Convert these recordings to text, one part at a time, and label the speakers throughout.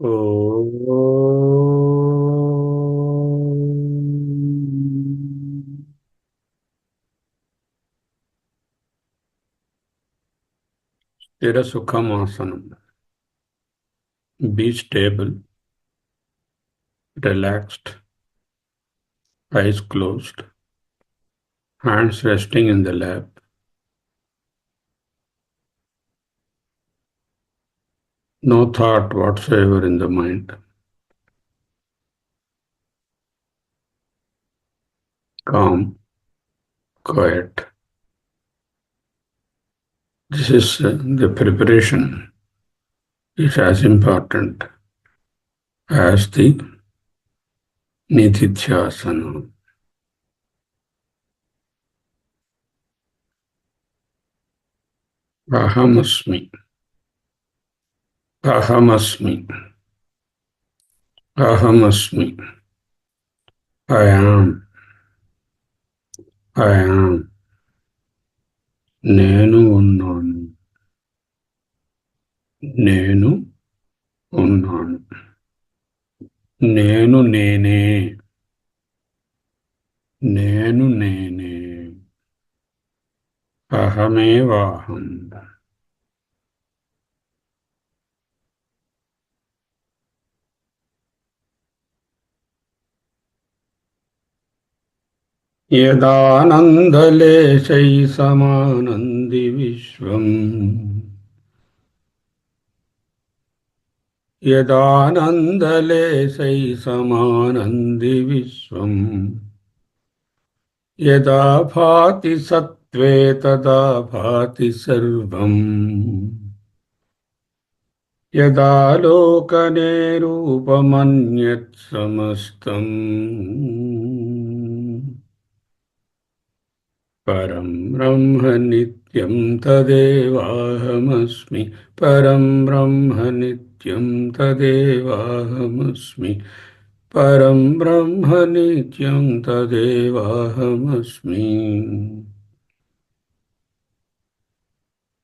Speaker 1: Om. Stira Sukhamasana. Be stable, relaxed, eyes closed, hands resting in the lap, no thought whatsoever in the mind. Calm, quiet. This is uh, the preparation is as important as the Nitidhyasana. Ahamasmi. అహమస్మి. అహమస్మి. I am. I am. నేను ఉన్నాను. నేను ఉన్నాను. నేను నేనే. నేను నేనే. అహమేవాహం. యదానందలేశై సమానంది విశ్వం. యదానందలేశై సమానంది విశ్వం. యదా భాతి సత్వే తదా భాతి సర్వం. యదా లోకనే రూపమన్యత్ సమస్తం. परं ब्रह्म नित्यं तदेवाहमस्मि। परं ब्रह्म नित्यं तदेवाहमस्मि। परं ब्रह्म नित्यं तदेवाहमस्मि।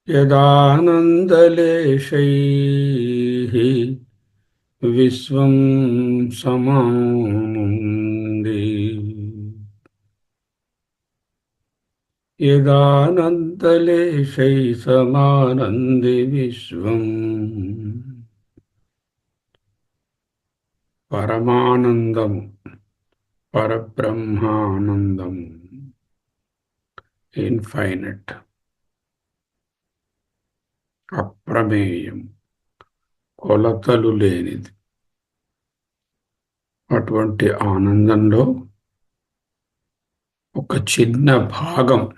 Speaker 1: यदानन्दलेशैः विश्वं समानन्दे యదానంతలేశై సమానంది విశ్వం. పరమానందము పరబ్రహ్మానందము ఇన్ఫైనట్. అప్రమేయం. కొలతలు లేనిది. అటువంటి ఆనందంలో ఒక చిన్న భాగం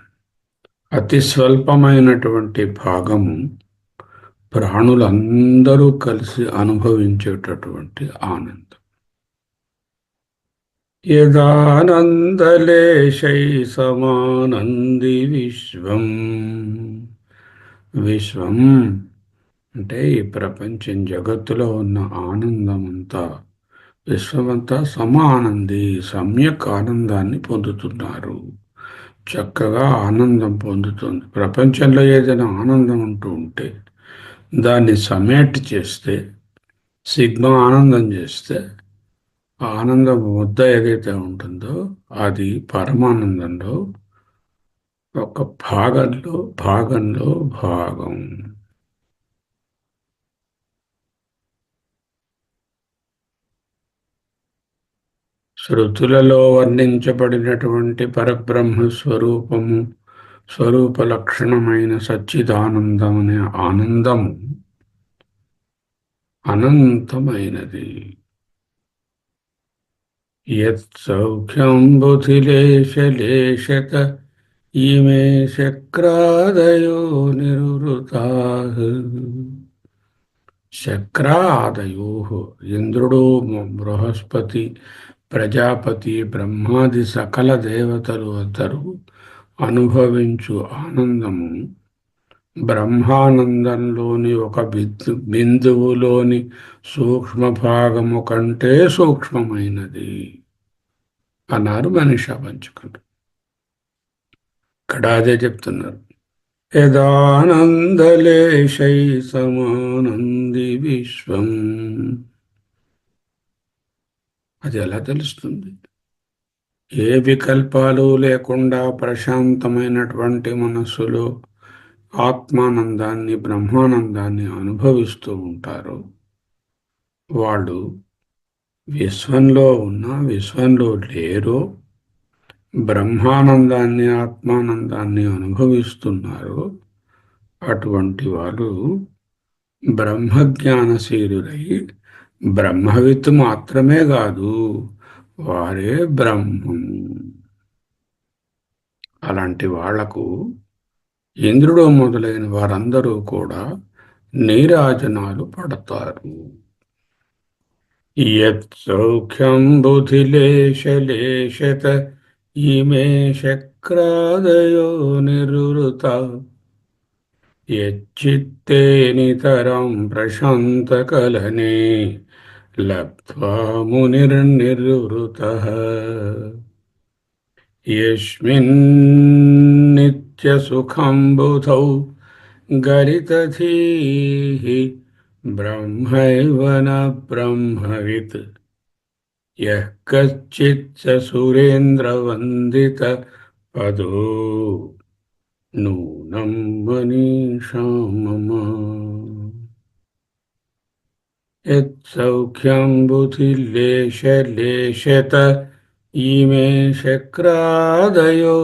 Speaker 1: అతి స్వల్పమైనటువంటి భాగము ప్రాణులందరూ కలిసి అనుభవించేటటువంటి ఆనందం. యదానందలేశై సమానంది విశ్వం. విశ్వం అంటే ఈ ప్రపంచం జగత్తులో ఉన్న ఆనందం అంతా విశ్వమంతా సమానంది సమ్యక్ ఆనందాన్ని పొందుతున్నారు. చక్కగా ఆనందం పొందుతుంది. ప్రపంచంలో ఏదైనా ఆనందం ఉంటూ ఉంటే దాన్ని సమేట్ చేస్తే సిగ్మా ఆనందం చేస్తే ఆనందం ముద్ద ఏదైతే ఉంటుందో అది పరమానందంలో ఒక భాగంలో భాగంలో భాగం. శృతులలో వర్ణించబడినటువంటి పరబ్రహ్మ స్వరూపము స్వరూప లక్షణమైన సచ్చిదానందం అనే ఆనందము అనంతమైనది. యౌఖ్యం బుధిలేశలేశత ఇమే శక్రాదయో నిరుతా శక్రాదయో ఇంద్రుడు బృహస్పతి ప్రజాపతి బ్రహ్మాది సకల దేవతలు వద్దరు అనుభవించు ఆనందము. బ్రహ్మానందంలోని ఒక బిందు బిందువులోని సూక్ష్మ భాగము కంటే సూక్ష్మమైనది అన్నారు మనీషా పంచుకుంటూ ఇక్కడ అదే చెప్తున్నారు. యదానందలేశై సమానంది విశ్వం. అది ఎలా తెలుస్తుంది? ఏ వికల్పాలు లేకుండా ప్రశాంతమైనటువంటి మనస్సులో ఆత్మానందాన్ని బ్రహ్మానందాన్ని అనుభవిస్తూ ఉంటారు. వాళ్ళు విశ్వంలో ఉన్న విశ్వంలో లేరు బ్రహ్మానందాన్ని ఆత్మానందాన్ని అనుభవిస్తున్నారు అటువంటి వారు బ్రహ్మజ్ఞానశీలురై బ్రహ్మవిత్తు మాత్రమే కాదు వారే బ్రహ్మం. అలాంటి వాళ్ళకు ఇంద్రుడు మొదలైన వారందరూ కూడా నీరాజనాలు పడతారు. యౌఖ్యం బుధిలేశలేశత ఇమే శక్రాదయో నిరుత యచ్చిత్తే నితరం ప్రశాంతకలనే लब्ध्वा मुनिर्निर्वृतः। यस्मिन् नित्यसुखम् बुधौ गलितथी ब्रह्मैव न ब्रह्मवित्। यः कश्चित् स सुरेन्द्रवन्दितपदो। नूनं मनीषा मम यत्सौख्यं बुधिलेशलेशत इमे शक्रादयो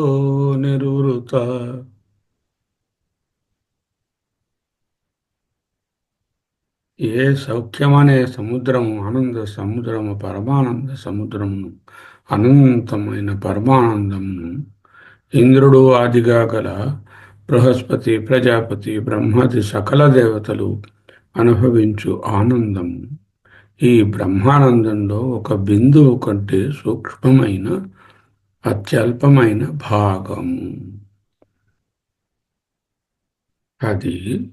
Speaker 1: निरुता ఏ సౌఖ్యమనే సముద్రము ఆనంద సముద్రము పరమానంద సముద్రమును అనంతమైన పరమానందమును ఇంద్రుడు ఆదిగా గల బృహస్పతి ప్రజాపతి బ్రహ్మది సకల దేవతలు అనుభవించు ఆనందం ఈ బ్రహ్మానందంలో ఒక బిందువు కంటే సూక్ష్మమైన అత్యల్పమైన భాగం. అది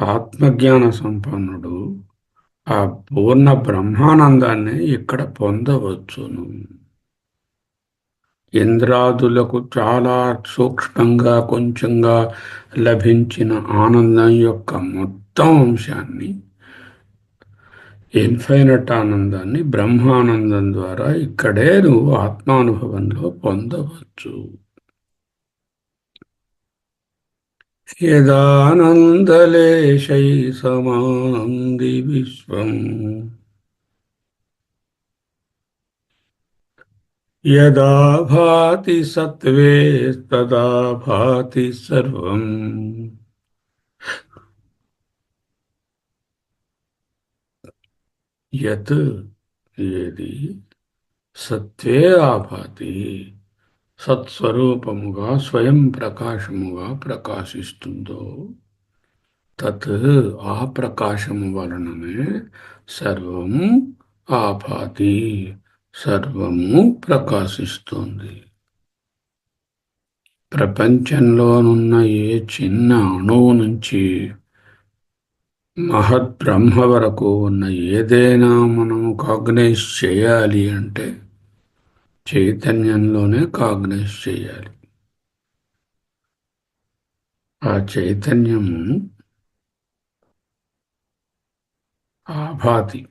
Speaker 1: ఆత్మజ్ఞాన సంపన్నుడు ఆ పూర్ణ బ్రహ్మానందాన్ని ఇక్కడ పొందవచ్చును. ఇంద్రాదులకు చాలా సూక్ష్మంగా కొంచెంగా లభించిన ఆనందం యొక్క మొత్తం అంశాన్ని ఇన్ఫైనట్ ఆనందాన్ని బ్రహ్మానందం ద్వారా ఇక్కడే నువ్వు ఆత్మానుభవంలో పొందవచ్చు. యదానందలేశై సమాంది విశ్వం యదా భాతి సత్వే తదా భాతి సర్వం. యత్ ఏది? సత్వే ఆపాతి సత్స్వరూపముగా స్వయం ప్రకాశముగా ప్రకాశిస్తుందో తత్ ఆ ప్రకాశము వలననే సర్వం ఆపాతి సర్వము ప్రకాశిస్తుంది. ప్రపంచంలోనున్న ఏ చిన్న అణువు నుంచి మహద్బ్రహ్మ వరకు ఉన్న ఏదైనా మనము కాగ్నైజ్ చేయాలి అంటే చైతన్యంలోనే కాగ్నైజ్ చేయాలి. ఆ చైతన్యము ఆభాతి.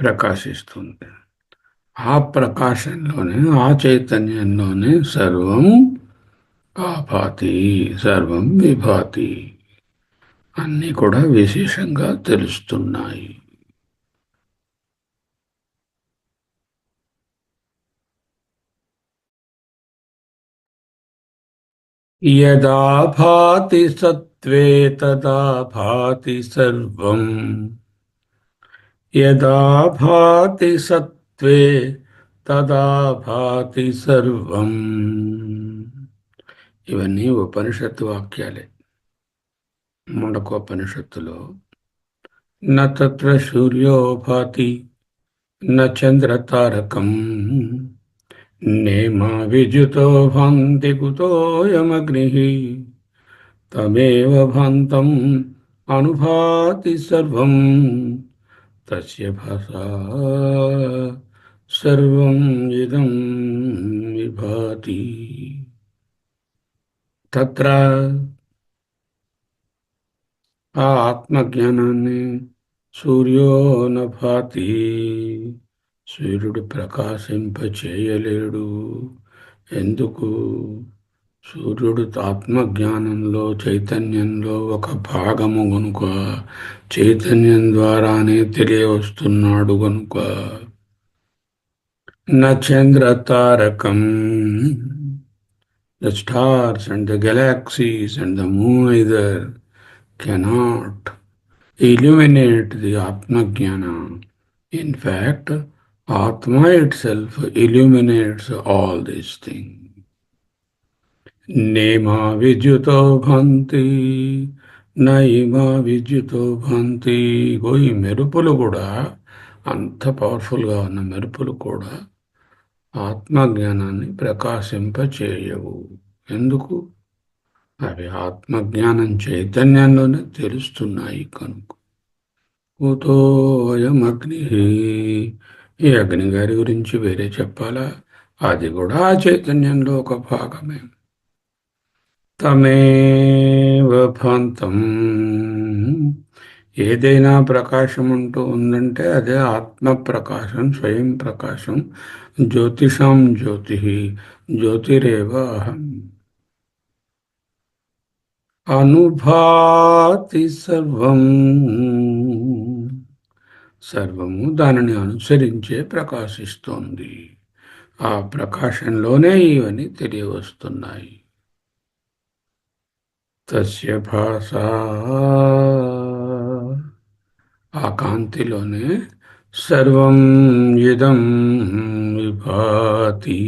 Speaker 1: ప్రకాశిస్తుంది ఆ ప్రకాశంలోనే ఆ చైతన్యంలోనే సర్వం ఆభాతి సర్వం విభాతి. అన్నీ కూడా విశేషంగా తెలుస్తున్నాయి. యదా భాతి సత్వే తదా భాతి సర్వం. యదా భాతి సత్వే తదా భాతి సర్వం. ఇవన్నీ ఉపనిషత్తు వాక్యాలే. ముండకోపనిషత్తులో నత్ర సూర్యో భాతి నచంద్రతారకం నేమా విద్యుతో భాంతి కుతోయమగ్ని తమేవ భాంతం అనుభాతి సర్వం. తస్య భాషా సర్వం ఇదం విభాతి తత్ర ఆ ఆత్మజ్ఞానాన్ని సూర్యోనభాతి సూర్యుడు ప్రకాశింపచేయలేడు ఎందుకు? సూర్యుడు ఆత్మజ్ఞానంలో చైతన్యంలో ఒక భాగము గనుక చైతన్యం ద్వారానే తెలియవస్తున్నాడు గనుక. నచంద్ర Tarakam the stars and the galaxies and the moon either cannot illuminate the ఆత్మజ్ఞాన. ఇన్ ఫ్యాక్ట్ ఆత్మ it self illuminates all these things. నేమా విద్యుతో భంతి నైమా విద్యుతో భంతి ఈ మెరుపులు కూడా అంత పవర్ఫుల్గా ఉన్న మెరుపులు కూడా ఆత్మజ్ఞానాన్ని ప్రకాశింపచేయవు. ఎందుకు? అవి ఆత్మజ్ఞానం చైతన్యంలోనే తెలుస్తున్నాయి కనుక. కుతోయమగ్ని అగ్ని ఈ అగ్ని గారి గురించి వేరే చెప్పాలా? అది కూడా ఆ చైతన్యంలో ఒక భాగమే. తమేవ భాంతం ఏదైనా ప్రకాశం ఉంటూ ఉందంటే అదే ఆత్మ ప్రకాశం స్వయం ప్రకాశం జ్యోతిషాం జ్యోతి జ్యోతిరేవ అహం. అనుభాతి సర్వం. సర్వము దానిని అనుసరించే ప్రకాశిస్తోంది. ఆ ప్రకాశంలోనే ఇవన్నీ తెలియవస్తున్నాయి. తస్య భాష. ఆ కాంతిలోనే సర్వం ఇదం విభాతి.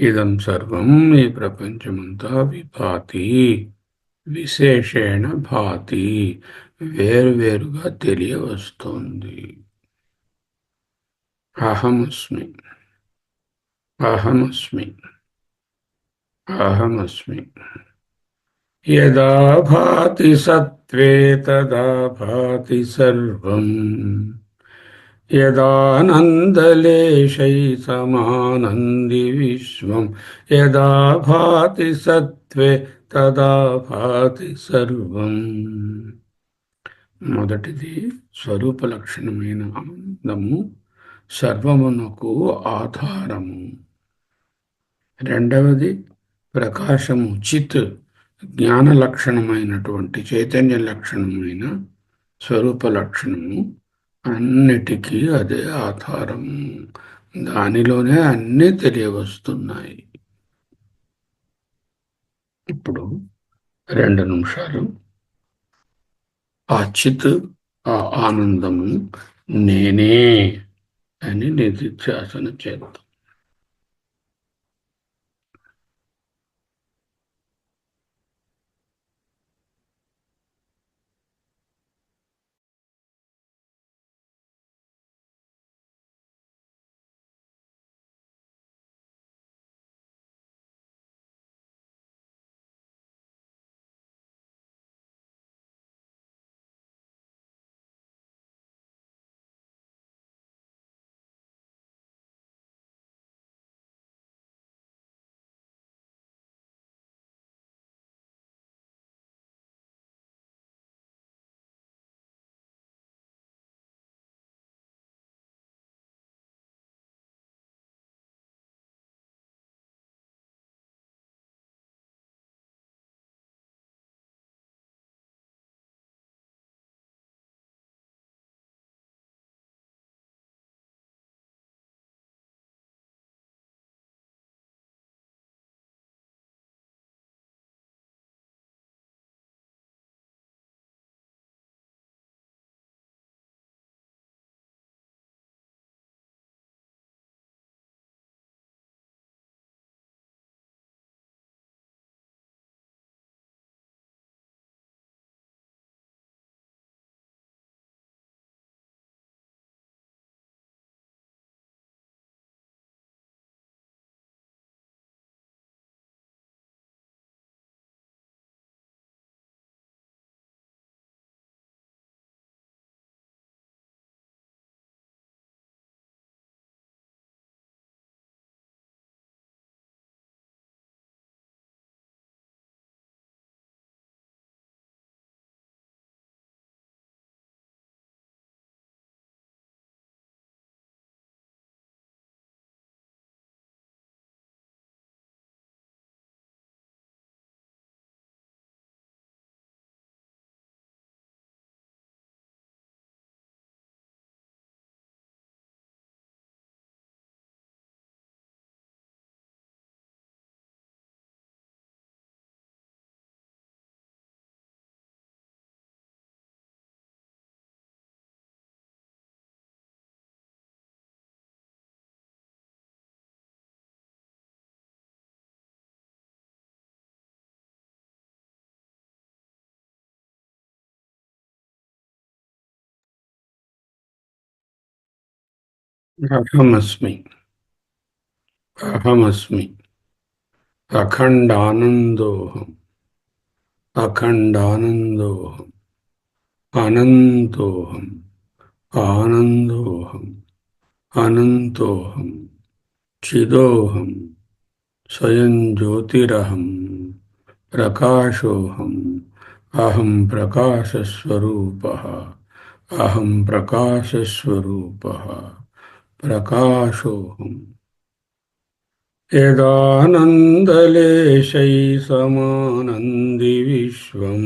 Speaker 1: ఇదం సర్వం ఈ ప్రపంచమంతా విభాతి. విశేషేణ భాతి. వేరువేరుగా తెలియవస్తోంది. అహమస్మి. అహమస్మి. అహమస్మి. యదా భాతి సత్వే తదా భాతి సర్వం. యదానందలేశై సమానంది విశ్వం. యదా భాతి సత్వే తదా భాతి సర్వం. మొదటిది స్వరూప లక్షణమైన ఆనందము సర్వమునకు ఆధారము. రెండవది ప్రకాశము చిత్. జ్ఞాన లక్షణమైనటువంటి చైతన్య లక్షణమైన స్వరూప లక్షణము అన్నిటికీ అదే ఆధారం. దానిలోనే అన్నీ తెలియవస్తున్నాయి. ఇప్పుడు రెండు నిమిషాలు. ఆ చిత్ ఆ ఆనందము నేనే అని నిధిధ్యాసన చేద్దాం. अहमस्मि। अहमस्मि। अखण्डानन्दोऽहम्। अखण्डानन्दोऽहम्। अनन्तोऽहम्। आनन्दोऽहम्। अनन्तोऽहम्। चिदोऽहम्। स्वयं ज्योतिरहम् प्रकाशोऽहम्। अहं प्रकाशस्वरूपः। अहं प्रकाशस्वरूपः। ప్రకాశోహం యదానందలేశై సమానంది విశ్వం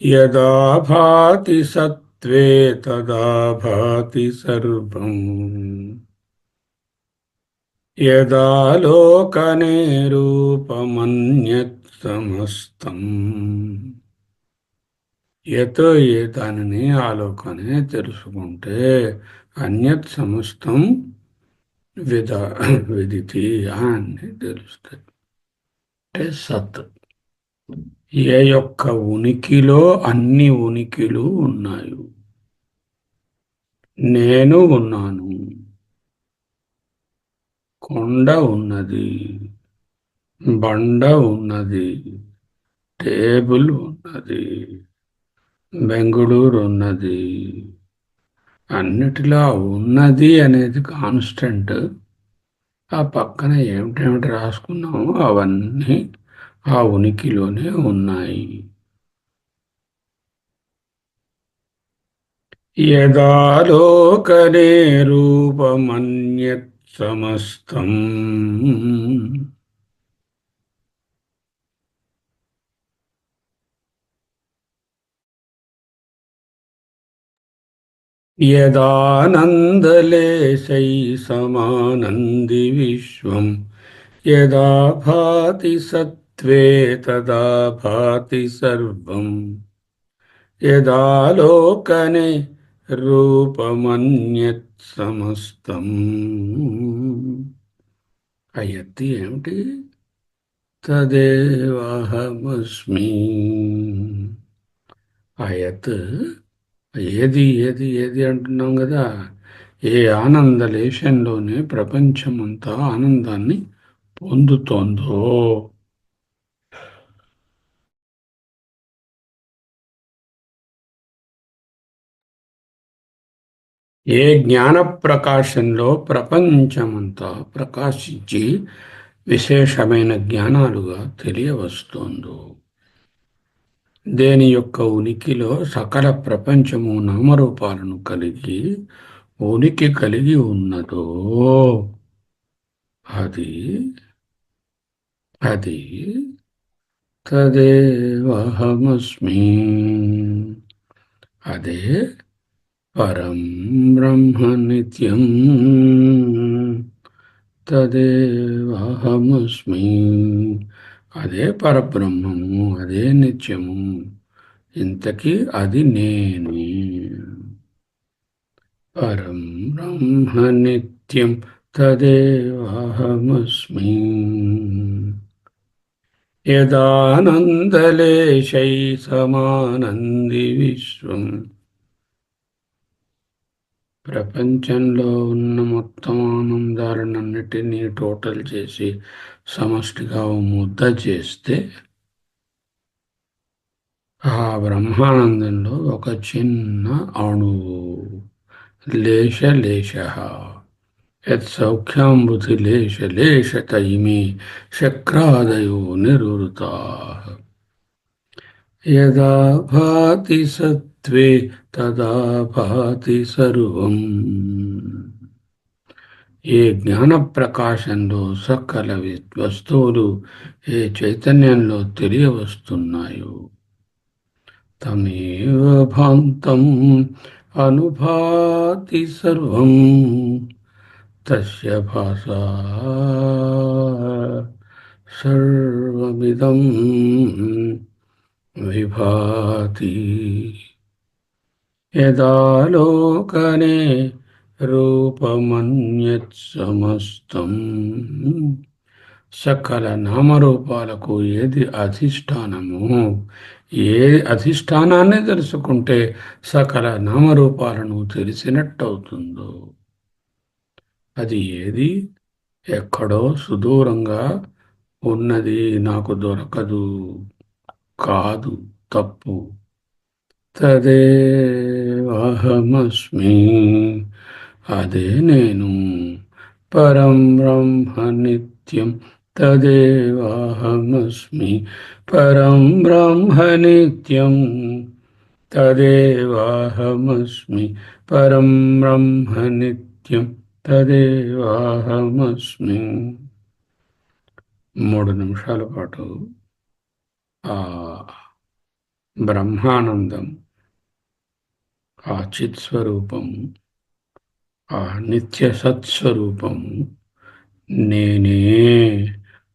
Speaker 1: యదా భాతి సత్వే తదా భాతి సర్వం యదా లోకనే రూపమన్యత్ సమస్తం యతో ఏ దానిని ఆలోకనే తెలుసుకుంటే అన్యత్ సమస్తం విధ విదితి అని తెలుస్తాయి. అంటే సత్. ఏ యొక్క ఉనికిలో అన్ని ఉనికిలు ఉన్నాయి. నేను ఉన్నాను. కొండ ఉన్నది. బండ ఉన్నది. టేబుల్ ఉన్నది. బెంగళూరు ఉన్నది అన్నిటిలో ఉన్నది అనేది కాన్స్టెంట్. ఆ పక్కన ఏమిటేమిటి రాసుకున్నామో అవన్నీ ఆ ఉనికిలోనే ఉన్నాయి. యదాలోకనే రూపమన్యత్ సమస్తం यदानन्दलेशै समानन्दि विश्वं यदा भाति सत्त्वे तदा भाति सर्वम् यदालोकने రూపమన్యత్ సమస్తం అయత్తి ఏమిటి తదేవాహమస్మి అయత్ ఏది ఏది ఏది అంటున్నాం కదా? ఏ ఆనంద లేశంలోనే ప్రపంచమంతా ఆనందాన్ని పొందుతోందో. ఏ జ్ఞాన ప్రకాశంలో ప్రపంచమంతా ప్రకాశించి విశేషమైన జ్ఞానాలుగా తెలియవస్తోందో. దేని యొక్క ఉనికిలో సకల ప్రపంచము నామరూపాలను కలిగి ఉనికి కలిగి ఉన్నదో అది అది తదేవహమస్మి. అదే పరం బ్రహ్మ నిత్యం తదేవహమస్మి. అదే పరబ్రహ్మము అదే నిత్యము. ఇంతకీ అది నేను. పరం బ్రహ్మ నిత్యం తదేవాహమస్మి. యదానందలేశై సమానంది విశ్వం. ప్రపంచంలో ఉన్న మొత్తం ఆనందాలన్నిటినీ టోటల్ చేసి సమష్టిగా ముద్ద చేస్తే ఆ బ్రహ్మానందంలో ఒక చిన్న అణువు. లేశ లేశ. యత్సౌఖ్యాంబుధి లేశ లేశత ఇమి శక్రాదయో నిరుతా యదా భాతి సత్వే తదా భాతి సర్వం. ఏ జ్ఞాన ప్రకాశంలో సకల వస్తువులు ఏ చైతన్యంలో తెలియవస్తున్నాయో. తమేవ భాంతం అనుభాతి సర్వం తస్య భాష సర్వమిదం విభాతి. యదాలోకనే రూపమన్యత్సమస్తం సకల నామరూపాలకు ఏది అధిష్టానము? ఏ అధిష్టానాన్ని తెలుసుకుంటే సకల నామరూపాలను తెలిసినట్టవుతుందో? అది ఏది? ఎక్కడో సుదూరంగా ఉన్నది నాకు దొరకదు. కాదు తప్పు. తదేవాహమస్మి. అదే నేను. పరం బ్రహ్మ నిత్యం తదేవాహమస్మి. పరం బ్రహ్మ నిత్యం తదేవాహమస్మి. పరం బ్రహ్మ నిత్యం తదేవాహమస్మి. మూడు నిమిషాల పాటు ఆ బ్రహ్మానందం ఆ చిత్స్వరూపం ఆ నిత్య సత్స్వరూపము నేనే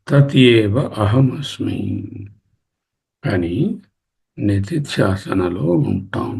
Speaker 1: తత్యేవ అహమస్మి అని నిధిధ్యాసనలో ఉంటాం.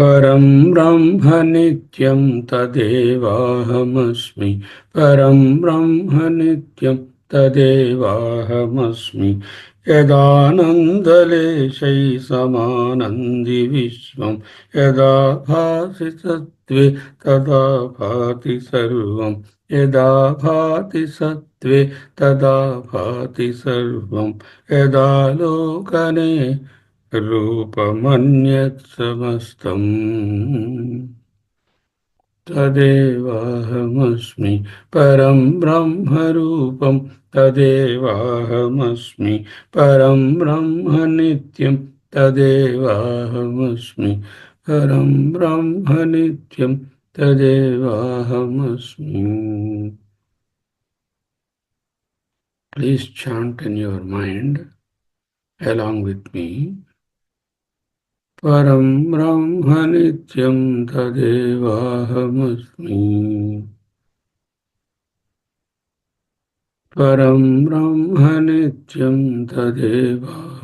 Speaker 1: परं ब्रह्म नित्यं तदेवाहमस्मि। परं ब्रह्म नित्यं तदेवाहमस्मि। यदानन्दलेशै समानन्दि विश्वं यदा भासि सत्त्वे तदा भाति सर्वं। यदा भाति सत्त्वे तदा भाति सर्वं। यदा लोकने रूपमन्यत्समस्तम् तदेवाहमस्मि परं ब्रह्मरूपं तदेवाहमस्मि परं ब्रह्म नित्यं तदेवाहमस्मि परं ब्रह्म नित्यं Please chant in your mind along with me. परं ब्रह्म नित्यं तदेवाहमस्मि। परं ब्रह्म नित्यं तदेवाहमस्मि।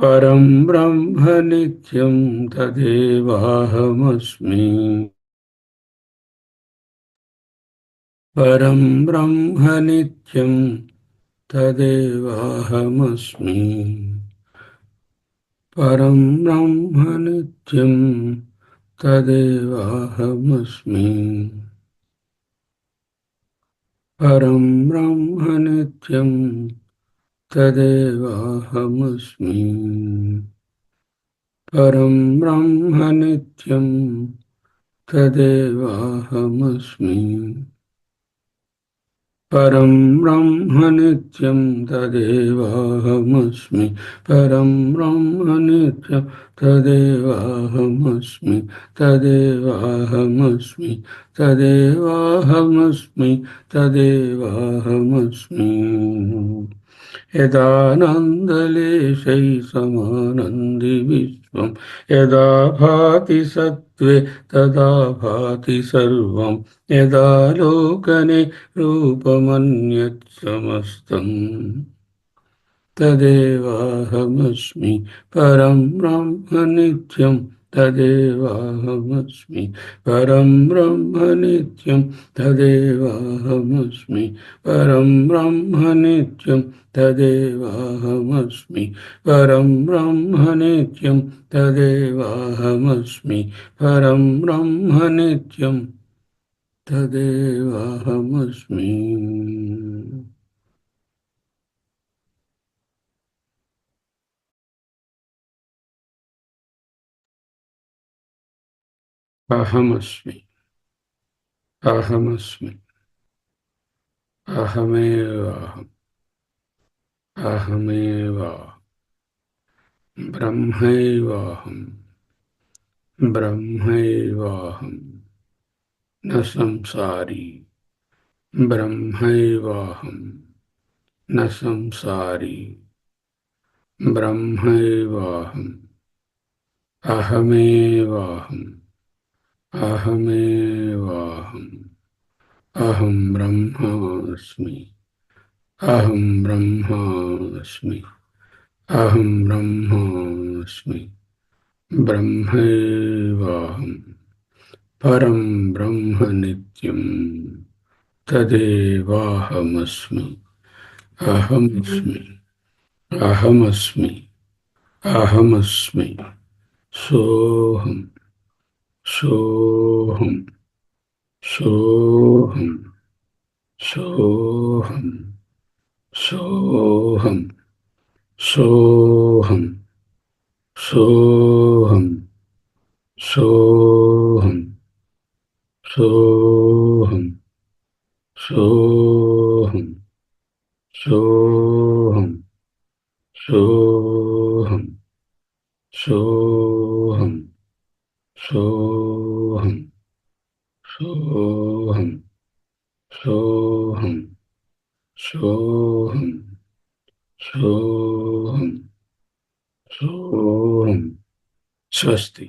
Speaker 1: परं ब्रह्म नित्यं तदेवाहमस्मि। परं ब्रह्म नित्यं तदेवाहमस्मि। परं ब्रह्म नित्यं तदेवाहमस्मि। परं ब्रह्म नित्यं तदेवाहमस्मि। परं ब्रह्म नित्यं तदेवाहमस्मि परं ब्रह्मनित्यं तदेवाहमस्मि परं ब्रह्मनित्यं तदेवाहमस्मि तदेवाहमस्मि तदेवाहमस्मि तदेवाहमस्मि यदानन्दलेशै समानन्दिभिश्च यदा भाति सत्त्वे, तदा भाति सर्वं। यदा लोकने रूपमन्यत् समस्तम्। तदेवाहमस्मि परं ब्रह्म नित्यम्। तदेवाहमस्मि परं ब्रह्म नित्यं तदेवाहमस्मि परं ब्रह्म नित्यं तदेवाहमस्मि। परं ब्रह्म नित्यं तदेवाहमस्मि। परं ब्रह्म नित्यं तदेवाहमस्मि। अहमस्मि। अहमस्मि। अहमेवाहम्। अहमेव। ब्रह्मैवाहम् ब्रह्मैवाहम् न संसारी। ब्रह्मैवाहम् न संसारी। ब्रह्मैवाहम् अहमेवाहम् अहमेवाहम् अहं ब्रह्मास्मि अहं ब्रह्मास्मि अहं ब्रह्मास्मि ब्रह्मैवाहं परं ब्रह्म नित्यं तदेवाहमस्मि अहमस्मि अहमस्मि अहमस्मि सोऽहम् सोऽहं सोऽहं सोऽहं सोहम सोहम सोहम सोहम सोहम सोहम सोहम सोहम सोहम सोहम सोहम सोहम सोहम ఓం ఓం స్వస్తి.